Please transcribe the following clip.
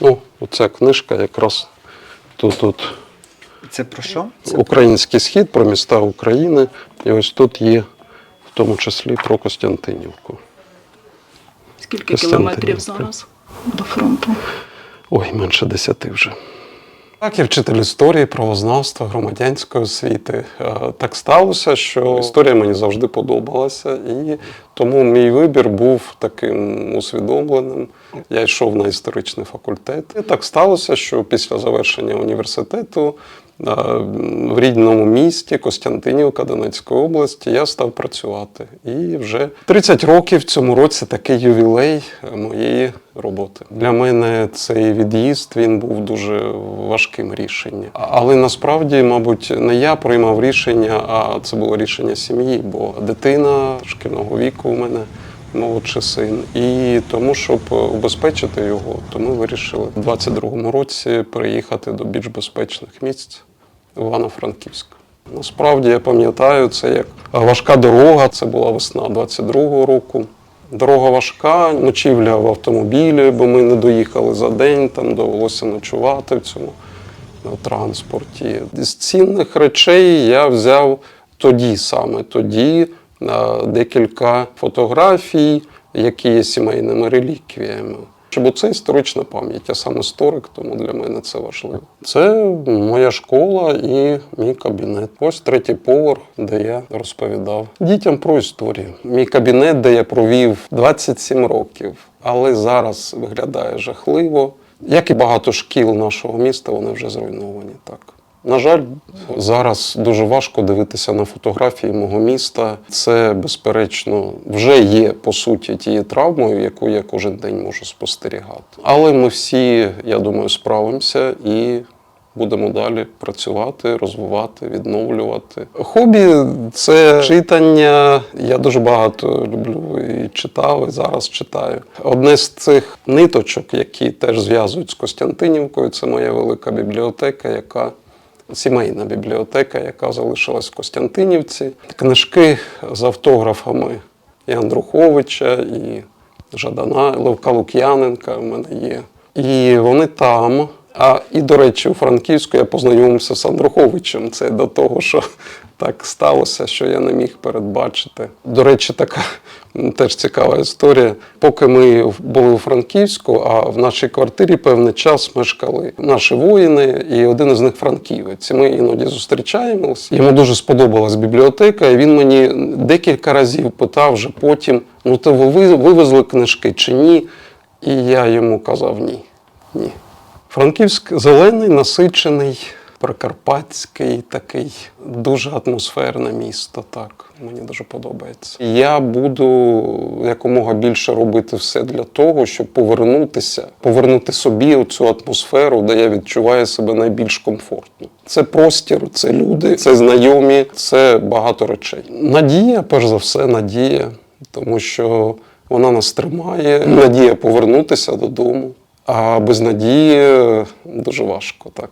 Ну, оця книжка якраз тут, тут Це про що? Це український схід про міста України. І ось тут є в тому числі про Костянтинівку. Скільки Костянтинівка. кілометрів зараз до фронту? Ой, менше десяти вже. Так, я вчитель історії, правознавства, громадянської освіти. Е, Так сталося, що історія мені завжди подобалася, і тому мій вибір був таким усвідомленим. Я йшов на історичний факультет. І так сталося, що після завершення університету е, в рідному місті Костянтинівка Донецької області я став працювати. І вже 30 років в цьому році такий ювілей е, моєї роботи. Для мене цей від'їзд він був дуже важким рішенням. Але насправді, мабуть, не я приймав рішення, а це було рішення сім'ї, бо дитина шкільного віку у мене. Молодший син, і тому, щоб убезпечити його, то ми вирішили у 22-му році переїхати до більш безпечних місць в Івано-Франківськ. Насправді я пам'ятаю це як важка дорога. Це була весна 22-го року. Дорога важка, ночівля в автомобілі, бо ми не доїхали за день, там довелося ночувати в цьому на транспорті. З цінних речей я взяв тоді саме тоді е, декілька фотографій, які є сімейними реліквіями. Бо це історична пам'ять, я сам історик, тому для мене це важливо. Це моя школа і мій кабінет. Ось третій поверх, де я розповідав дітям про історію. Мій кабінет, де я провів 27 років, але зараз виглядає жахливо. Як і багато шкіл нашого міста, вони вже зруйновані так. На жаль, зараз дуже важко дивитися на фотографії мого міста. Це, безперечно, вже є по суті тією травмою, яку я кожен день можу спостерігати. Але ми всі, я думаю, справимося і будемо далі працювати, розвивати, відновлювати. Хобі це читання. Я дуже багато люблю і читав, і зараз читаю. Одне з цих ниточок, які теж зв'язують з Костянтинівкою, це моя велика бібліотека, яка сімейна бібліотека, яка залишилась в Костянтинівці. Книжки з автографами і Андруховича, і Жадана, Левка Лук'яненка в мене є. І вони там. А і, до речі, у Франківську я познайомився з Андруховичем. Це до того, що так сталося, що я не міг передбачити. До речі, така теж цікава історія. Поки ми були у Франківську, а в нашій квартирі певний час мешкали наші воїни, і один із них франківець. Ми іноді зустрічаємось. Йому дуже сподобалась бібліотека, і він мені декілька разів питав вже потім: ну то ви вивезли книжки чи ні? І я йому казав ні. Ні. Франківськ зелений, насичений, прикарпатський, такий дуже атмосферне місто. Так, мені дуже подобається. Я буду якомога більше робити все для того, щоб повернутися, повернути собі цю атмосферу, де я відчуваю себе найбільш комфортно. Це простір, це люди, це знайомі, це багато речей. Надія, перш за все, надія, тому що вона нас тримає. Надія повернутися додому. А без надії дуже важко так.